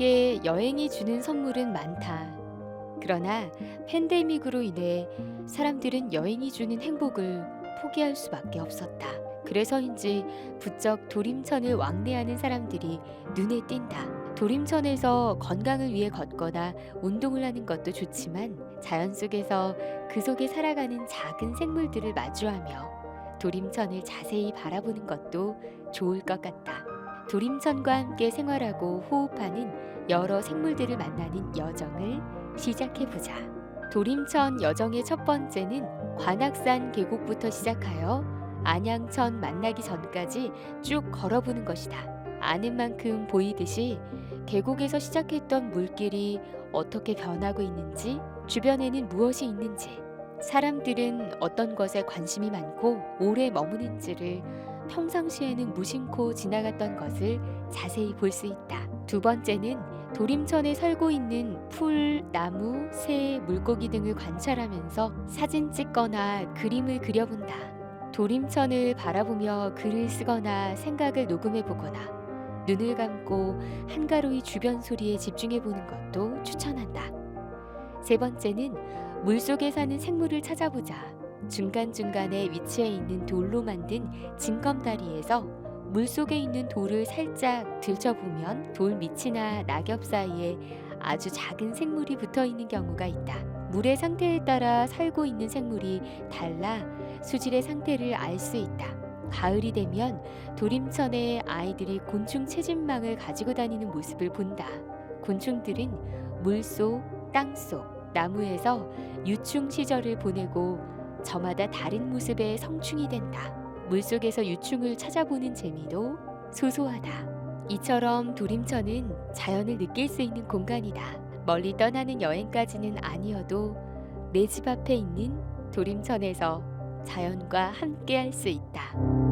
여행이 주는 선물은 많다. 그러나 팬데믹으로 인해 사람들은 여행이 주는 행복을 포기할 수밖에 없었다. 그래서인지 부쩍 도림천을 왕래하는 사람들이 눈에 띈다. 도림천에서 건강을 위해 걷거나 운동을 하는 것도 좋지만 자연 속에서 그 속에 살아가는 작은 생물들을 마주하며 도림천을 자세히 바라보는 것도 좋을 것 같다. 도림천과 함께 생활하고 호흡하는 여러 생물들을 만나는 여정을 시작해보자. 도림천 여정의 첫 번째는 관악산 계곡부터 시작하여 안양천 만나기 전까지 쭉 걸어보는 것이다. 아는 만큼 보이듯이 계곡에서 시작했던 물길이 어떻게 변하고 있는지, 주변에는 무엇이 있는지, 사람들은 어떤 것에 관심이 많고 오래 머무는지를 평상시에는 무심코 지나갔던 것을 자세히 볼 수 있다. 두 번째는 도림천에 살고 있는 풀, 나무, 새, 물고기 등을 관찰하면서 사진 찍거나 그림을 그려본다. 도림천을 바라보며 글을 쓰거나 생각을 녹음해 보거나 눈을 감고 한가로이 주변 소리에 집중해 보는 것도 추천한다. 세 번째는 물속에 사는 생물을 찾아보자. 중간중간에 위치해 있는 돌로 만든 징검다리에서 물속에 있는 돌을 살짝 들춰보면 돌 밑이나 낙엽 사이에 아주 작은 생물이 붙어 있는 경우가 있다. 물의 상태에 따라 살고 있는 생물이 달라 수질의 상태를 알 수 있다. 가을이 되면 도림천에 아이들이 곤충 채집망을 가지고 다니는 모습을 본다. 곤충들은 물속, 땅속, 나무에서 유충 시절을 보내고 저마다 다른 모습의 성충이 된다. 물속에서 유충을 찾아보는 재미도 소소하다. 이처럼 도림천은 자연을 느낄 수 있는 공간이다. 멀리 떠나는 여행까지는 아니어도 내 집 앞에 있는 도림천에서 자연과 함께 할 수 있다.